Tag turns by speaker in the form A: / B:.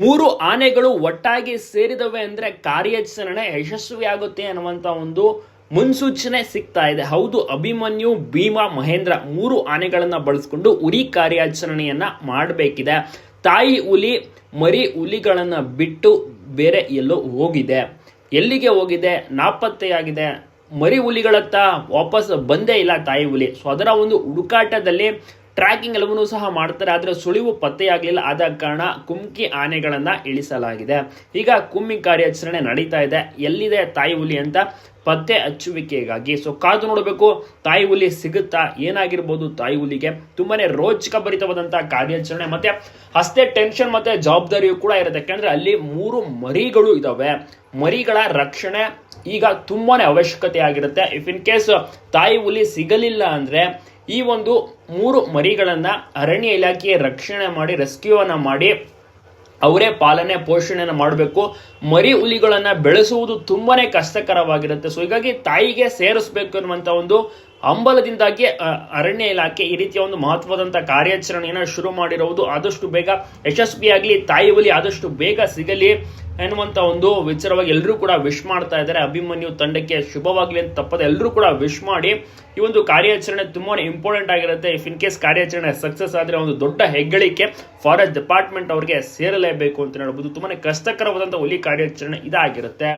A: ಮೂರು ಆನೆಗಳು ಒಟ್ಟಾಗಿ ಸೇರಿದವೆ ಅಂದ್ರೆ ಕಾರ್ಯಾಚರಣೆ ಯಶಸ್ವಿಯಾಗುತ್ತೆ ಅನ್ನುವಂತ ಒಂದು ಮುನ್ಸೂಚನೆ ಸಿಗ್ತಾ ಇದೆ. ಹೌದು, ಅಭಿಮನ್ಯು, ಭೀಮಾ, ಮಹೇಂದ್ರ ಮೂರು ಆನೆಗಳನ್ನ ಬಳಸ್ಕೊಂಡು ಉರಿ ಕಾರ್ಯಾಚರಣೆಯನ್ನ ಮಾಡಬೇಕಿದೆ. ತಾಯಿ ಹುಲಿ, ಮರಿ ಹುಲಿಗಳನ್ನ ಬಿಟ್ಟು ಬೇರೆ ಎಲ್ಲೋ ಹೋಗಿದೆ. ಎಲ್ಲಿಗೆ ಹೋಗಿದೆ? ನಾಪತ್ತೆಯಾಗಿದೆ ಮರಿ ಹುಲಿಗಳತ್ತ ವಾಪಸ್ ಬಂದೇ ಇಲ್ಲ ತಾಯಿ ಹುಲಿ. ಸೊ, ಅದರ ಒಂದು ಹುಡುಕಾಟದಲ್ಲಿ ಟ್ರ್ಯಾಕಿಂಗ್ ಎಲ್ಲವನ್ನೂ ಸಹ ಮಾಡ್ತಾರೆ, ಆದರೆ ಸುಳಿವು ಪತ್ತೆಯಾಗಲಿಲ್ಲ. ಆದ ಕಾರಣ ಕುಮ್ಕಿ ಆನೆಗಳನ್ನು ಇಳಿಸಲಾಗಿದೆ. ಈಗ ಕುಮ್ಮಿ ಕಾರ್ಯಾಚರಣೆ ನಡೀತಾ ಇದೆ. ಎಲ್ಲಿದೆ ತಾಯಿ ಹುಲಿ ಅಂತ ಪತ್ತೆ ಹಚ್ಚುವಿಕೆಗಾಗಿ. ಸೊ ಕಾದು ನೋಡಬೇಕು, ತಾಯಿ ಹುಲಿ ಸಿಗುತ್ತಾ? ಏನಾಗಿರ್ಬೋದು ತಾಯಿ ಹುಲಿಗೆ? ತುಂಬಾ ರೋಚಕ ಭರಿತವಾದಂತಹ ಕಾರ್ಯಾಚರಣೆ. ಮತ್ತೆ ಅಷ್ಟೇ ಟೆನ್ಷನ್ ಮತ್ತೆ ಜವಾಬ್ದಾರಿಯು ಕೂಡ ಇರುತ್ತೆ. ಯಾಕಂದ್ರೆ ಅಲ್ಲಿ ಮೂರು ಮರಿಗಳು ಇದಾವೆ. ಮರಿಗಳ ರಕ್ಷಣೆ ಈಗ ತುಂಬಾನೇ ಅವಶ್ಯಕತೆ ಆಗಿರುತ್ತೆ. ಇಫ್ ಇನ್ ಕೇಸ್ ತಾಯಿ ಹುಲಿ ಸಿಗಲಿಲ್ಲ ಅಂದ್ರೆ ಈ ಒಂದು ಮೂರು ಮರಿಗಳನ್ನ ಅರಣ್ಯ ಇಲಾಖೆ ರಕ್ಷಣೆ ಮಾಡಿ ರೆಸ್ಕ್ಯೂವನ್ನು ಮಾಡಿ, ಅವರೇ ಪಾಲನೆ ಪೋಷಣೆಯನ್ನು ಮಾಡಬೇಕು. ಮರಿ ಹುಲಿಗಳನ್ನ ಬೆಳೆಸುವುದು ತುಂಬಾನೇ ಕಷ್ಟಕರವಾಗಿರುತ್ತೆ. ಸೊ ಹೀಗಾಗಿ ತಾಯಿಗೆ ಸೇರಿಸಬೇಕು ಅನ್ನುವಂಥ ಒಂದು ಹಂಬಲದಿಂದಾಗಿ ಅರಣ್ಯ ಇಲಾಖೆ ಈ ರೀತಿಯ ಒಂದು ಮಹತ್ವದಂತ ಕಾರ್ಯಾಚರಣೆಯನ್ನು ಶುರು ಮಾಡಿರುವುದು ಆದಷ್ಟು ಬೇಗ ಯಶಸ್ವಿಯಾಗಲಿ, ತಾಯಿ ಬಲಿ ಆದಷ್ಟು ಬೇಗ ಸಿಗಲಿ ಎನ್ನುವಂತ ಒಂದು ವಿಚಾರವಾಗಿ ಎಲ್ಲರೂ ಕೂಡ ವಿಶ್ ಮಾಡ್ತಾ ಇದ್ದಾರೆ. ಅಭಿಮನ್ಯು ತಂಡಕ್ಕೆ ಶುಭವಾಗಲಿ ಅಂತ ತಪ್ಪದೆ ಎಲ್ಲರೂ ಕೂಡ ವಿಶ್ ಮಾಡಿ ಈ ಒಂದು ಕಾರ್ಯಾಚರಣೆ ತುಂಬಾ ಇಂಪಾರ್ಟೆಂಟ್ ಆಗಿರುತ್ತೆ. ಇಫ್ ಇನ್ ಕೇಸ್ ಕಾರ್ಯಾಚರಣೆ ಸಕ್ಸಸ್ ಆದರೆ ಒಂದು ದೊಡ್ಡ ಹೆಗ್ಗಳಿಕೆ ಫಾರೆಸ್ಟ್ ಡಿಪಾರ್ಟ್ಮೆಂಟ್ ಅವರಿಗೆ ಸೇರಲೇಬೇಕು ಅಂತ ಹೇಳ್ಬೋದು. ತುಂಬಾ ಕಷ್ಟಕರವಾದಂಥ ಹುಲಿ ಕಾರ್ಯಾಚರಣೆ ಇದಾಗಿರುತ್ತೆ.